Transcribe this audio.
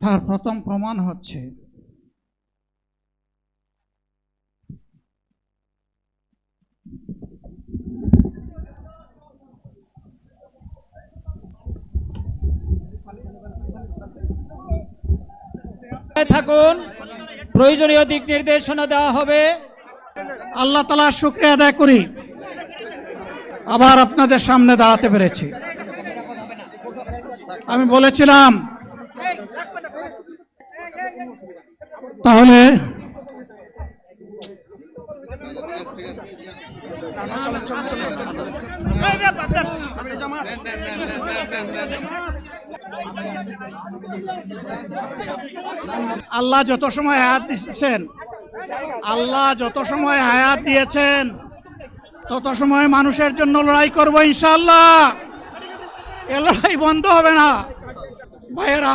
তার প্রথম প্রমাণ হচ্ছে থাকুন প্রয়োজনীয় দিক নির্দেশনা দেওয়া হবে। আল্লাহ তালা শুক্রিয়া আদায় করি। আবার আপনাদের সামনে দাঁড়াতে পেরেছি। আমি বলেছিলাম তাহলে আল্লাহ যত সময় হায়াত দিচ্ছেন, আল্লাহ যত সময় হায়াত দিয়েছেন, তত সময় মানুষের জন্য লড়াই করব ইনশাল্লাহ এ লড়াই বন্ধ হবে না। ভাইয়েরা